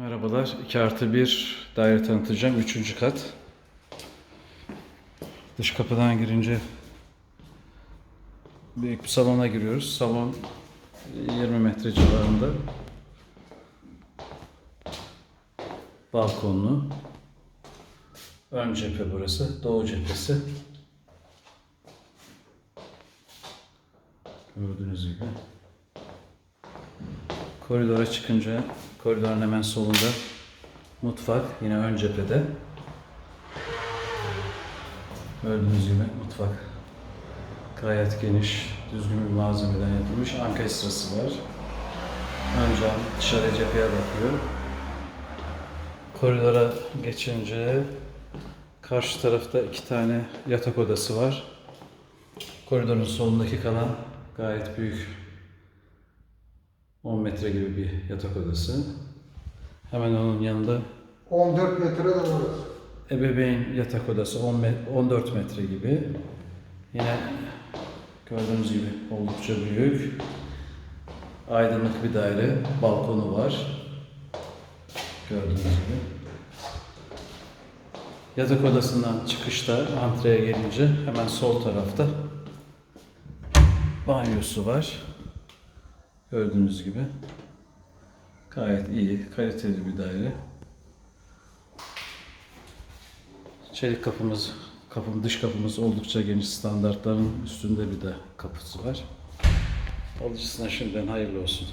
Merhabalar. 2 artı 1 daire tanıtacağım. Üçüncü kat. Dış kapıdan girince büyük bir salona giriyoruz. Salon 20 metre civarında. Balkonlu. Ön cephe burası. Doğu cephesi. Gördüğünüz gibi. Koridora çıkınca koridorun hemen solunda mutfak yine ön cephede. Gördüğünüz gibi mutfak gayet geniş, düzgün bir malzemeden yapılmış. Ankestrası var. Ön cam dışarı cepheye bakıyor. Koridora geçince karşı tarafta iki tane yatak odası var. Koridorun solundaki kalan gayet büyük 10 metre gibi bir yatak odası. Hemen onun yanında 14 metre de burası. ebeveyn yatak odası 10 met- 14 metre gibi. Yine gördüğünüz gibi oldukça büyük. Aydınlık bir daire, balkonu var. Gördüğünüz gibi. Yatak odasından çıkışta antreye gelince hemen sol tarafta banyosu var. Gördüğünüz gibi. Gayet iyi, kaliteli bir daire. Çelik kapımız, kapım, dış kapımız oldukça geniş standartların üstünde bir de kapısı var. Alıcısına şimdiden hayırlı olsun.